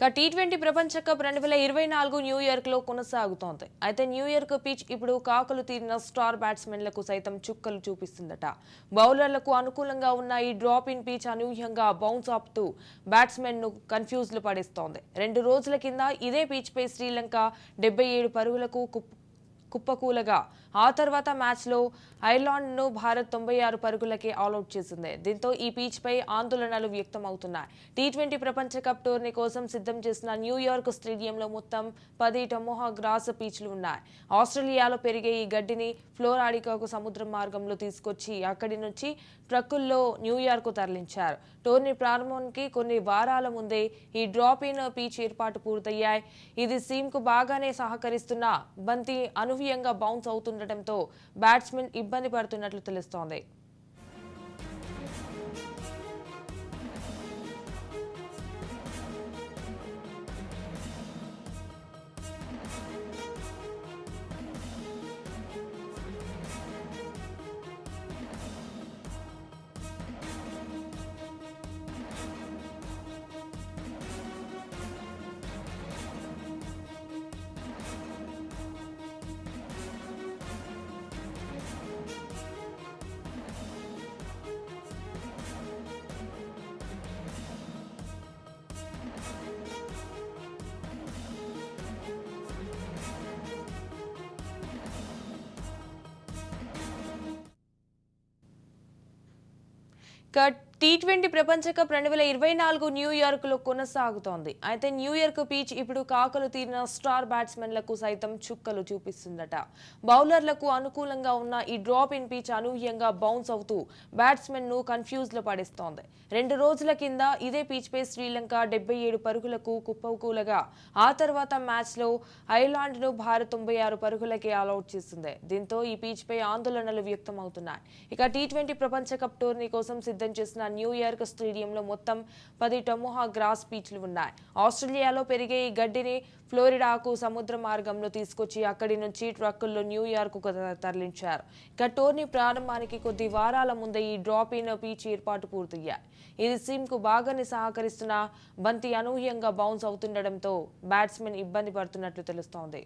ఇక T twenty ప్రపంచ cup రెండు వేల ఇరవై నాలుగు న్యూయార్క్లో కొనసాగుతోంది. అయితే న్యూఇయర్క్ పిచ్ ఇప్పుడు కాకలు తీరిన స్టార్ బ్యాట్స్మెన్లకు సైతం చుక్కలు చూపిస్తుందట. బౌలర్లకు అనుకూలంగా ఉన్న ఈ డ్రాప్ ఇన్ పిచ్ అనూహ్యంగా బౌన్స్ ఆపుతూ బ్యాట్స్మెన్ను కన్ఫ్యూజ్లు పడిస్తోంది. రెండు రోజుల కింద ఇదే పిచ్పై శ్రీలంక డెబ్బై ఏడు పరుగులకు కుప్పు కుప్పకూలగా. ఆ తర్వాత మ్యాచ్లో ఐర్లాండ్ను భారత్ తొంభై ఆరు పరుగులకే ఆల్అౌట్ చేసింది. దీంతో ఈ పీచ్పై ఆందోళనలు వ్యక్తమవుతున్నాయి. టీ ట్వంటీ ప్రపంచ కప్ టోర్నీ కోసం సిద్ధం చేసిన న్యూయార్క్ స్టేడియంలో మొత్తం పది టమోహా గ్రాస్ పీచ్లు ఉన్నాయి. ఆస్ట్రేలియాలో పెరిగే ఈ గడ్డిని ఫ్లోరాడికాకు సముద్ర మార్గంలో తీసుకొచ్చి అక్కడి నుంచి ట్రక్కుల్లో న్యూయార్క్ తరలించారు. టోర్నీ ప్రారంభానికి కొన్ని వారాల ముందే ఈ డ్రాప్ ఇన్ పీచ్ ఏర్పాటు పూర్తయ్యాయి. ఇది సీమ్కు బాగానే సహకరిస్తున్న బంతి అనూహ్యంగా బౌన్స్ అవుతుండటంతో బ్యాట్స్మెన్ ఇబ్బంది పడుతున్నట్లు తెలుస్తోంది. cut టీ ట్వంటీ ప్రపంచ కప్ రెండు వేల ఇరవై నాలుగు న్యూయార్క్లో కొనసాగుతోంది. అయితే న్యూయార్క్ పీచ్ ఇప్పుడు కాకలు తీరిన స్టార్ బ్యాట్స్మెన్లకు సైతం చుక్కలు చూపిస్తుందట. బౌలర్లకు అనుకూలంగా ఉన్న ఈ డ్రాప్ ఇన్ పీచ్ అనూహ్యంగా బౌన్స్ అవుతూ బ్యాట్స్మెన్ను కన్ఫ్యూజ్లో పడేస్తోంది. రెండు రోజుల కింద ఇదే పీచ్పై శ్రీలంక డెబ్బై ఏడు పరుగులకు కుప్పకూలగా ఆ తర్వాత మ్యాచ్లో ఐర్లాండ్ను భారత్ తొంభై ఆరు పరుగులకే ఆల్అౌట్ చేస్తుంది దీంతో ఈ పీచ్పై ఆందోళనలు వ్యక్తమవుతున్నాయి. ఇక టీ ట్వంటీ ప్రపంచ కప్ టోర్నీ కోసం సిద్ధం చేసిన న్యూయార్క్ స్టేడియంలో మొత్తం పది టమోహా గ్రాస్ పీచ్లు ఉన్నాయి. ఆస్ట్రేలియాలో పెరిగే ఈ గడ్డిని ఫ్లోరిడాకు సముద్ర మార్గంలో తీసుకొచ్చి అక్కడి నుంచి ట్రక్కుల్లో న్యూయార్క్ తరలించారు. ఇక టోర్నీ ప్రారంభానికి కొద్ది వారాల ముందే ఈ డ్రాప్ ఇన్ పీచ్ ఏర్పాటు పూర్తయ్యాయి. ఇది సిమ్కు బాగానే సహకరిస్తున్న బంతి అనూహ్యంగా బౌన్స్ అవుతుండటంతో బ్యాట్స్మెన్ ఇబ్బంది పడుతున్నట్లు తెలుస్తోంది.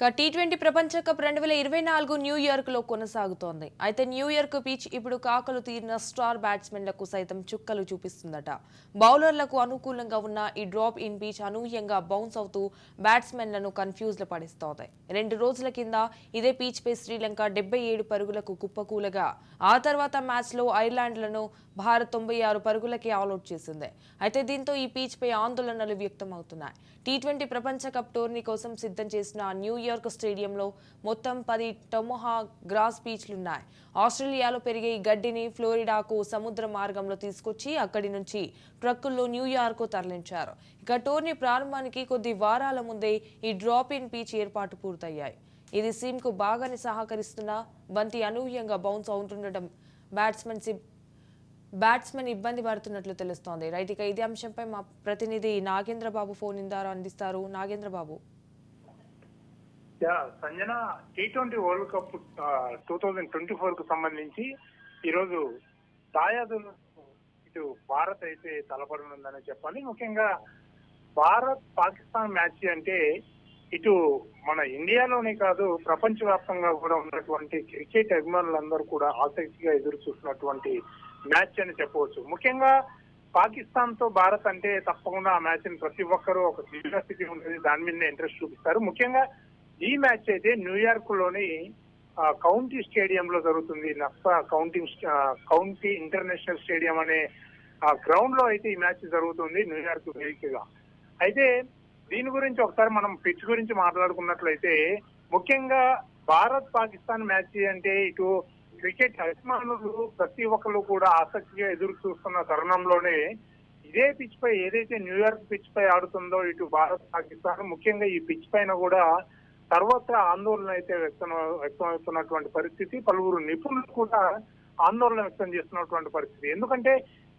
టీ ట్వంటీ ప్రపంచ కప్ రెండు వేల ఇరవై నాలుగు న్యూయార్క్లో కొనసాగుతోంది. అయితే న్యూయార్క్ పిచ్ ఇప్పుడు కాకలు తీరిన స్టార్ బ్యాట్స్మెన్లకు సైతం చుక్కలు చూపిస్తుందట. బౌలర్లకు అనుకూలంగా ఉన్న ఈ డ్రాప్ ఇన్ పిచ్ అనూహ్యంగా బౌన్స్ అవుతూ బ్యాట్స్మెన్లను కన్ఫ్యూజ్ పడిస్తోంది. రెండు రోజుల కింద ఇదే పిచ్పై శ్రీలంక డెబ్బై ఏడు పరుగులకు కుప్పకూలగా ఆ తర్వాత మ్యాచ్లో ఐర్లాండ్లను భారత్ తొంభై ఆరు పరుగులకే ఆల్అౌట్ చేసింది. అయితే దీంతో ఈ పిచ్పై ఆందోళనలు వ్యక్తమవుతున్నాయి. టీ ట్వంటీ ప్రపంచ కప్ టోర్నీ కోసం సిద్ధం చేసిన న్యూ న్యూయార్క్ స్టేడియంలో మొత్తం పది టొమొహా గ్రాస్ బీచ్లున్నాయి. ఆస్ట్రేలియాలో పెరిగే ఈ గడ్డిని ఫ్లోరిడాకు సముద్ర మార్గంలో తీసుకొచ్చి అక్కడి నుంచి ట్రక్కుల్లో న్యూయార్క్ తరలించారు. ఇక టోర్నీ ప్రారంభానికి కొద్ది వారాల ముందే ఈ డ్రాప్ ఇన్ బీచ్ ఏర్పాటు పూర్తయ్యాయి. ఇది సీమ్కు బాగానే సహకరిస్తున్న బంతి అనూహ్యంగా బౌన్స్ అవుతుండటం బ్యాట్స్మెన్ బ్యాట్స్మెన్ ఇబ్బంది పడుతున్నట్లు తెలుస్తోంది. రైట్ ఇక ఇదే అంశంపై మా ప్రతినిధి నాగేంద్రబాబు ఫోన్ ఇందారు అందిస్తారు. Nagendrababu. Yeah, Sanjana T twenty world cup two thousand twenty ఫోర్కు సంబంధించి ఈరోజు దాయాదులు ఇటు భారత్ అయితే తలపడనుందని చెప్పాలి. ముఖ్యంగా భారత్ పాకిస్తాన్ మ్యాచ్ అంటే ఇటు మన ఇండియాలోనే కాదు ప్రపంచవ్యాప్తంగా కూడా ఉన్నటువంటి క్రికెట్ అభిమానులందరూ కూడా ఆసక్తిగా ఎదురు చూస్తున్నటువంటి మ్యాచ్ అని చెప్పవచ్చు. ముఖ్యంగా పాకిస్తాన్తో భారత్ అంటే తప్పకుండా ఆ మ్యాచ్ని ప్రతి ఒక్కరూ ఒక క్యూరియాసిటీ ఉంటుంది. దాని మీద ఇంట్రెస్ట్ చూపిస్తారు. ముఖ్యంగా ఈ మ్యాచ్ అయితే న్యూయార్క్లోని కౌంటీ స్టేడియం లో జరుగుతుంది. Nassau counting county international stadium అనే ఆ గ్రౌండ్లో అయితే ఈ మ్యాచ్ జరుగుతుంది న్యూయార్క్ వేదికగా. అయితే దీని గురించి ఒకసారి మనం పిచ్ గురించి మాట్లాడుకున్నట్లయితే ముఖ్యంగా భారత్ పాకిస్తాన్ మ్యాచ్ అంటే ఇటు క్రికెట్ అభిమానులు ప్రతి ఒక్కరు కూడా ఆసక్తిగా ఎదురు చూస్తున్న తరుణంలోనే ఇదే పిచ్ పై ఏదైతే న్యూయార్క్ పిచ్ పై ఆడుతుందో ఇటు భారత్ పాకిస్తాన్ ముఖ్యంగా ఈ పిచ్ పైన కూడా సర్వత్రా ఆందోళన అయితే వ్యక్తం వ్యక్తమవుతున్నటువంటి పరిస్థితి పలువురు నిపుణులు కూడా ఆందోళన వ్యక్తం చేస్తున్నటువంటి పరిస్థితి. ఎందుకంటే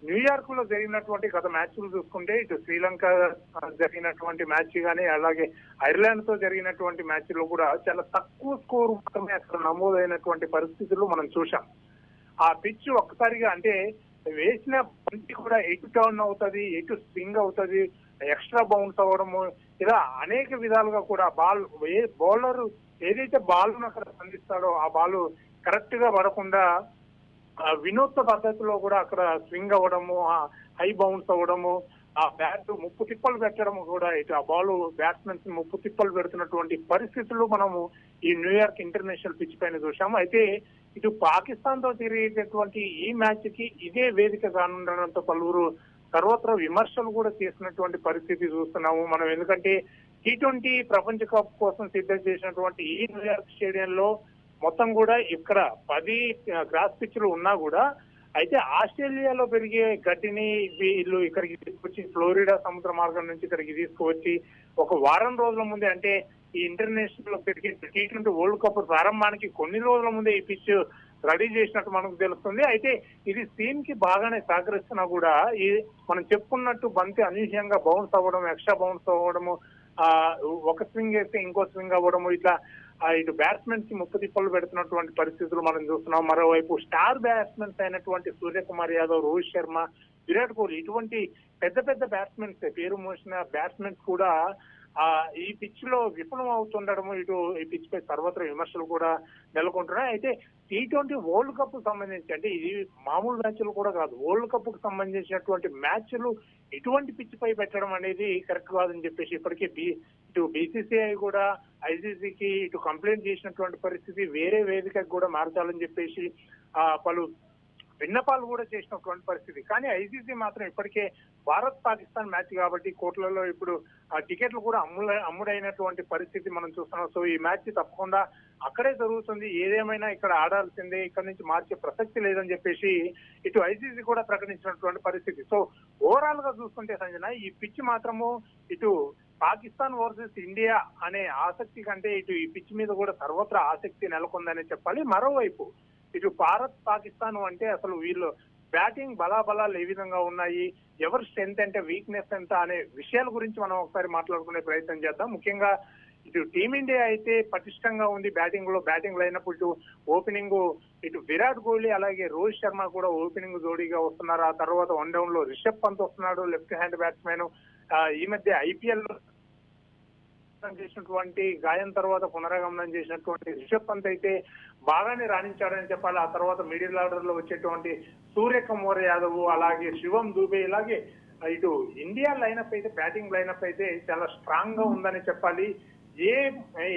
న్యూయార్క్లో జరిగినటువంటి గత మ్యాచ్లు చూసుకుంటే ఇటు శ్రీలంక జరిగినటువంటి మ్యాచ్ కానీ అలాగే ఐర్లాండ్తో జరిగినటువంటి మ్యాచ్లో కూడా చాలా తక్కువ స్కోర్ మాత్రమే అక్కడ నమోదైనటువంటి పరిస్థితులు మనం చూసాం ఆ పిచ్ ఒక్కసారిగా అంటే వేసిన బంతి కూడా ఎటు టర్న్ అవుతుంది ఎటు స్వింగ్ అవుతుంది ఎక్స్ట్రా బౌన్స్ అవ్వడము ఇలా అనేక విధాలుగా కూడా బాల్ ఏ బౌలర్ ఏదైతే బాల్ అక్కడ సంధిస్తాడో ఆ బాల్ కరెక్ట్గా పడకుండా వినూత్న పద్ధతిలో కూడా అక్కడ స్వింగ్ అవ్వడము ఆ హై బౌన్స్ అవ్వడము ఆ బ్యాట్ ముప్పు తిప్పలు పెట్టడం కూడా ఇటు ఆ బాల్ బ్యాట్స్మెన్స్ ముప్పు తిప్పలు పెడుతున్నటువంటి పరిస్థితులు మనము ఈ న్యూయార్క్ ఇంటర్నేషనల్ పిచ్ పైన చూసాము అయితే ఇటు పాకిస్తాన్తో జరిగేటటువంటి ఈ మ్యాచ్కి ఇదే వేదిక కానుండడంతో పలువురు సర్వత్రా విమర్శలు కూడా చేసినటువంటి పరిస్థితి చూస్తున్నాము. మనం ఎందుకంటే టీ ట్వంటీ ప్రపంచ కప్ కోసం సిద్ధం చేసినటువంటి ఈ న్యూయార్క్ స్టేడియంలో మొత్తం కూడా ఇక్కడ పది గ్రాస్ పిచ్లు ఉన్నా కూడా అయితే ఆస్ట్రేలియాలో పెరిగే గడ్డిని వీళ్ళు ఇక్కడికి తీసుకొచ్చి ఫ్లోరిడా సముద్ర మార్గం నుంచి ఇక్కడికి తీసుకువచ్చి ఒక వారం రోజుల ముందే అంటే ఈ international cricket T twenty world cup ప్రారంభానికి కొన్ని రోజుల ముందే ఈ పిచ్ రెడీ చేసినట్టు మనకు తెలుస్తుంది. అయితే ఇది టీమ్కి బాగానే సహకరిస్తున్నా కూడా ఈ మనం చెప్పుకున్నట్టు బంతి అనూహ్యంగా బౌన్స్ అవ్వడం ఎక్స్ట్రా బౌన్స్ అవ్వడము ఆ ఒక స్వింగ్ వేస్తే ఇంకో స్వింగ్ అవ్వడము ఇట్లా ఇటు బ్యాట్స్మెన్కి ముప్పు తిప్పలు పెడుతున్నటువంటి పరిస్థితులు మనం చూస్తున్నాం. మరోవైపు స్టార్ బ్యాట్స్మెన్స్ అయినటువంటి సూర్యకుమార్ యాదవ్ రోహిత్ శర్మ విరాట్ కోహ్లీ ఇటువంటి పెద్ద పెద్ద బ్యాట్స్మెన్స్ పేరు మోసిన బ్యాట్స్మెన్స్ కూడా ఆ ఈ పిచ్లో విఫలం అవుతుండడము ఇటు ఈ పిచ్ పై సర్వత్ర విమర్శలు కూడా నెలకొంటున్నాయి. అయితే టీ ట్వంటీ వరల్డ్ కప్ సంబంధించి అంటే ఇది మామూలు మ్యాచ్లు కూడా కాదు వరల్డ్ కప్కు సంబంధించినటువంటి మ్యాచ్లు ఇటువంటి పిచ్ పై పెట్టడం అనేది కరెక్ట్ కాదని చెప్పేసి ఇప్పటికే బి ఇటు బీసీసీఐ కూడా ఐసీసీకి ఇటు కంప్లైంట్ చేసినటువంటి పరిస్థితి వేరే వేదికకు కూడా మార్చాలని చెప్పేసి ఆ పలు విన్నపాలు కూడా చేసినటువంటి పరిస్థితి. కానీ ఐసీసీ మాత్రం ఇప్పటికే భారత్ పాకిస్తాన్ మ్యాచ్ కాబట్టి కోట్లలో ఇప్పుడు ఆ టికెట్లు కూడా అమ్ముల అమ్ముడైనటువంటి పరిస్థితి మనం చూస్తున్నాం. సో ఈ మ్యాచ్ తప్పకుండా అక్కడే జరుగుతుంది. ఏదేమైనా ఇక్కడ ఆడాల్సిందే ఇక్కడ నుంచి మార్చే ప్రసక్తి లేదని చెప్పేసి ఇటు ఐసీసీ కూడా ప్రకటించినటువంటి పరిస్థితి. సో ఓవరాల్గా చూసుకుంటే సంజన ఈ పిచ్ మాత్రము ఇటు పాకిస్తాన్ వర్సెస్ ఇండియా అనే ఆసక్తి కంటే ఇటు ఈ పిచ్ మీద కూడా సర్వత్రా ఆసక్తి నెలకొందనే చెప్పాలి. మరోవైపు ఇటు భారత్ పాకిస్తాన్ అంటే అసలు వీళ్ళు బ్యాటింగ్ బలాబలాలు ఏ విధంగా ఉన్నాయి ఎవరు స్ట్రెంత్ అంటే వీక్నెస్ ఎంత అనే విషయాల గురించి మనం ఒకసారి మాట్లాడుకునే ప్రయత్నం చేద్దాం. ముఖ్యంగా ఇటు టీమిండియా అయితే పటిష్టంగా ఉంది బ్యాటింగ్లో. బ్యాటింగ్ లైనప్పుడు ఇటు ఓపెనింగ్ ఇటు విరాట్ కోహ్లీ అలాగే రోహిత్ శర్మ కూడా ఓపెనింగ్ జోడీగా వస్తున్నారు. ఆ తర్వాత వన్ డౌన్లో రిషబ్ పంత్ వస్తున్నాడు లెఫ్ట్ హ్యాండ్ బ్యాట్స్మెన్ ఈ మధ్య ఐపీఎల్ చేసినటువంటి గాయం తర్వాత పునరాగమనం చేసినటువంటి రిషబ్ పంత్ అయితే బాగానే రాణించాడని చెప్పాలి. ఆ తర్వాత మిడిల్ ఆర్డర్లో వచ్చేటువంటి సూర్యకుమార్ యాదవ్ అలాగే శివం దూబే ఇలాగే ఇటు ఇండియా లైనప్ అయితే బ్యాటింగ్ లైనప్ అయితే చాలా స్ట్రాంగ్గా ఉందని చెప్పాలి. ఏ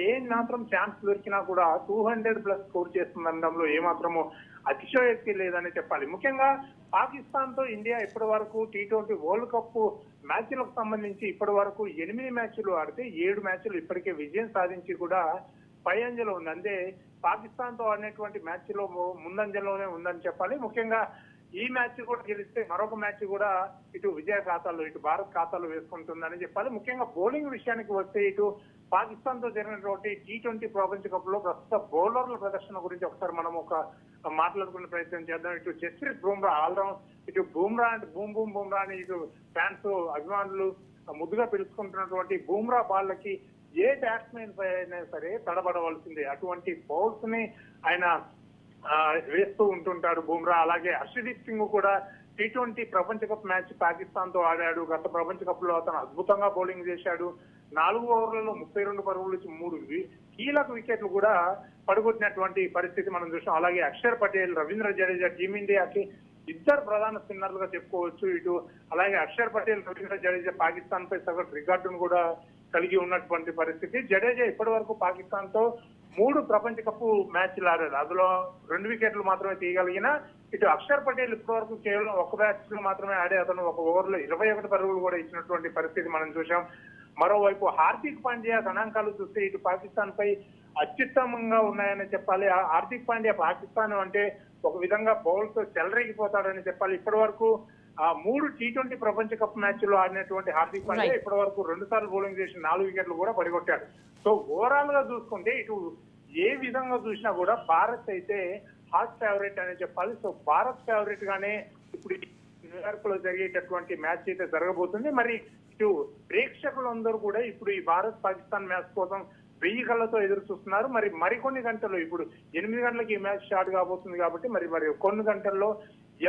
ఏ మాత్రం ఛాన్స్ దొరికినా కూడా టూ హండ్రెడ్ ప్లస్ స్కోర్ చేస్తుందనడంలో ఏ మాత్రము అతిశయోక్తి లేదని చెప్పాలి. ముఖ్యంగా పాకిస్తాన్తో ఇండియా ఇప్పటి వరకు టీ ట్వంటీ వరల్డ్ కప్ మ్యాచ్లకు సంబంధించి ఇప్పటి వరకు ఎనిమిది మ్యాచ్లు ఆడితే ఏడు మ్యాచ్లు ఇప్పటికే విజయం సాధించి కూడా పై అంజలో ఉంది. అంటే పాకిస్తాన్తో ఆడినటువంటి మ్యాచ్లో ము- ముందంజలోనే ఉందని చెప్పాలి. ముఖ్యంగా ఈ మ్యాచ్ కూడా గెలిస్తే మరొక మ్యాచ్ కూడా ఇటు విజయ ఖాతాలో ఇటు భారత్ ఖాతాలో వేసుకుంటుందని చెప్పాలి. ముఖ్యంగా బౌలింగ్ విషయానికి వస్తే ఇటు పాకిస్తాన్తో జరిగినటువంటి టీ ట్వంటీ ప్రపంచ కప్లో ప్రస్తుత బౌలర్ల ప్రదర్శన గురించి ఒకసారి మనం ఒక మాట్లాడుకునే ప్రయత్నం చేద్దాం. ఇటు జస్ప్రీత్ బుమ్రా ఆల్రౌండ్ ఇటు బూమ్రా అంటే బూమ్ బూమ్ బూమ్రా అని ఇటు ఫ్యాన్స్ అభిమానులు ముద్దుగా పిలుచుకుంటున్నటువంటి బూమ్రా బాళ్ళకి ఏ బ్యాట్స్మెన్ అయినా సరే తడబడవలసిందే. అటువంటి బౌల్స్ని ఆయన వేస్తూ ఉంటుంటాడు బుమ్రా. అలాగే హర్షదీప్ సింగ్ కూడా టీ ట్వంటీ ప్రపంచ కప్ మ్యాచ్ పాకిస్తాన్తో ఆడాడు. గత ప్రపంచ కప్లో అతను అద్భుతంగా బౌలింగ్ చేశాడు. నాలుగు ఓవర్లలో ముప్పై రెండు పరుగులు ఇచ్చి మూడు కీలక వికెట్లు కూడా పడగొట్టినటువంటి పరిస్థితి మనం చూసాం. అలాగే అక్షర్ పటేల్ రవీంద్ర జడేజా టీమిండియాకి ఇద్దరు ప్రధాన స్పిన్నర్లుగా చెప్పుకోవచ్చు ఇటు. అలాగే అక్షర్ పటేల్ రవీంద్ర జడేజా పాకిస్తాన్ పై సగటు రికార్డును కూడా కలిగి ఉన్నటువంటి పరిస్థితి. జడేజా ఇప్పటి వరకు పాకిస్తాన్తో మూడు ప్రపంచ కప్ మ్యాచ్లు ఆడాడు అందులో రెండు వికెట్లు మాత్రమే తీయగలిగిన ఇటు అక్షర్ పటేల్ ఇప్పటివరకు కేవలం ఒక బ్యాచ్లో మాత్రమే ఆడే అతను ఒక ఓవర్లో ఇరవై ఒకటి పరుగులు కూడా ఇచ్చినటువంటి పరిస్థితి మనం చూసాం మరోవైపు హార్దిక్ పాండ్యా గణాంకాలు చూస్తే ఇటు పాకిస్తాన్ పై అత్యుత్తమంగా ఉన్నాయని చెప్పాలి. హార్దిక్ పాండ్యా పాకిస్తాన్ అంటే ఒక విధంగా బౌల్స్ చెలరేగిపోతాడని చెప్పాలి. ఇప్పటి వరకు ఆ మూడు టీ ట్వంటీ ప్రపంచ కప్ మ్యాచ్లో ఆడినటువంటి హార్దిక్ పాండ్యా. ఇప్పటి వరకు రెండు సార్లు బౌలింగ్ చేసి నాలుగు వికెట్లు కూడా పడిగొట్టాడు. సో ఓవరాల్గా చూసుకుంటే ఇటు ఏ విధంగా చూసినా కూడా భారత్ అయితే హాట్ ఫేవరెట్ అని చెప్పాలి. సో భారత్ ఫేవరెట్ గానే ఇప్పుడు న్యూయార్క్లో జరిగేటటువంటి మ్యాచ్ అయితే జరగబోతుంది. మరి ఇటు ప్రేక్షకులందరూ కూడా ఇప్పుడు ఈ భారత్ పాకిస్తాన్ మ్యాచ్ కోసం వెయ్యి కళ్ళతో ఎదురు చూస్తున్నారు. మరి మరికొన్ని గంటలు ఇప్పుడు ఎనిమిది గంటలకు ఈ మ్యాచ్ స్టార్ట్ కాబోతుంది కాబట్టి మరి మరి కొన్ని గంటల్లో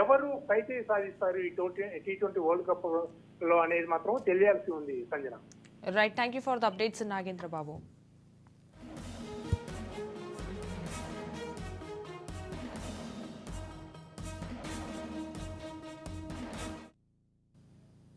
ఎవరు పైతే సాధిస్తారు ఈ టీ ట్వంటీ వరల్డ్ కప్లో అనేది మాత్రం తెలియాల్సి ఉంది Sanjana. Right thank you for the updates Nagendra Babu